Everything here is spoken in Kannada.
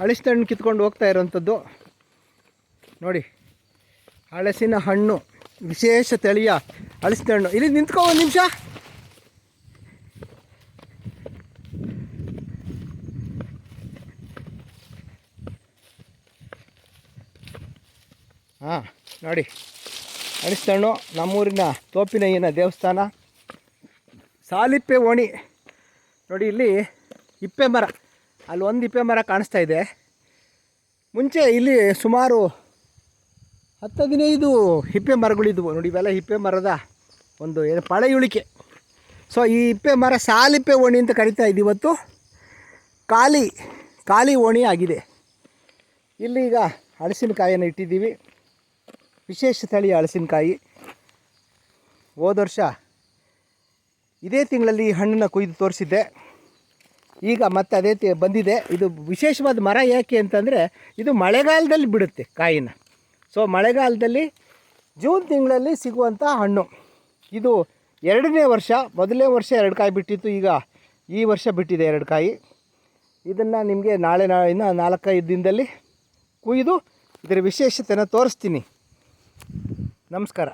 ಹಳಸಿನ ಹಣ್ಣು ಕಿತ್ಕೊಂಡು ಹೋಗ್ತಾ ಇರೋಂಥದ್ದು. ನೋಡಿ, ಹಳಸಿನ ಹಣ್ಣು, ವಿಶೇಷ ತಳಿಯ ಹಳಸಿನ ಹಣ್ಣು ಇಲ್ಲಿ ನಿಂತ್ಕೊ ಒಂದು ನಿಮಿಷ. ಹಾಂ, ನೋಡಿ ಹಳಸಿನ ಹಣ್ಣು ನಮ್ಮೂರಿನ ತೋಪಿನಯ್ಯನ ದೇವಸ್ಥಾನ. ಸಾಲಿಪ್ಪೆ ಓಣಿ. ನೋಡಿ, ಇಲ್ಲಿ ಇಪ್ಪೆ ಮರ. ಅಲ್ಲಿ ಒಂದು ಇಪ್ಪೆ ಮರ ಕಾಣಿಸ್ತಾ ಇದೆ. ಮುಂಚೆ ಇಲ್ಲಿ ಸುಮಾರು ಹತ್ತು ಹದಿನೈದು ಹಿಪ್ಪೆ ಮರಗಳಿದ್ವು ನೋಡಿ, ಇವೆಲ್ಲ ಹಿಪ್ಪೆ ಮರದ ಒಂದು ಏನು ಪಳೆಯುಳಿಕೆ ಸೊ ಈ ಹಿಪ್ಪೆ ಮರ ಸಾಲಿಪ್ಪೆ ಓಣಿ ಅಂತ ಕರಿತಾ ಇದ್ದೀವಿ ಇವತ್ತು. ಖಾಲಿ ಖಾಲಿ ಓಣಿ ಆಗಿದೆ. ಇಲ್ಲಿ ಈಗ ಹಳಸಿನಕಾಯಿಯನ್ನು ಇಟ್ಟಿದ್ದೀವಿ. ವಿಶೇಷ ತಳಿಯ ಹಳಸಿನಕಾಯಿ ಹೋದ ವರ್ಷ ಇದೇ ತಿಂಗಳಲ್ಲಿ ಹಣ್ಣನ್ನು ಕೊಯ್ದು ತೋರಿಸಿದ್ದೆ. ಈಗ ಮತ್ತೆ ಅದೇ ಬಂದಿದೆ. ಇದು ವಿಶೇಷವಾದ ಮರ ಯಾಕೆ ಅಂತಂದರೆ ಇದು ಮಳೆಗಾಲದಲ್ಲಿ ಬಿಡುತ್ತೆ ಕಾಯಿನ. ಸೊ ಮಳೆಗಾಲದಲ್ಲಿ ಜೂನ್ ತಿಂಗಳಲ್ಲಿ ಸಿಗುವಂಥ ಹಣ್ಣು. ಇದು ಎರಡನೇ ವರ್ಷ, ಮೊದಲನೇ ವರ್ಷ ಎರಡು ಕಾಯಿ ಬಿಟ್ಟಿತ್ತು, ಈಗ ಈ ವರ್ಷ ಬಿಟ್ಟಿದೆ ಎರಡು ಕಾಯಿ. ಇದನ್ನು ನಿಮಗೆ ನಾಳೆ ನಾಳಿನ ನಾಲ್ಕೈದು ದಿನದಲ್ಲಿ ಕುಯ್ದು ಇದರ ವಿಶೇಷತೆನ ತೋರಿಸ್ತೀನಿ. ನಮಸ್ಕಾರ.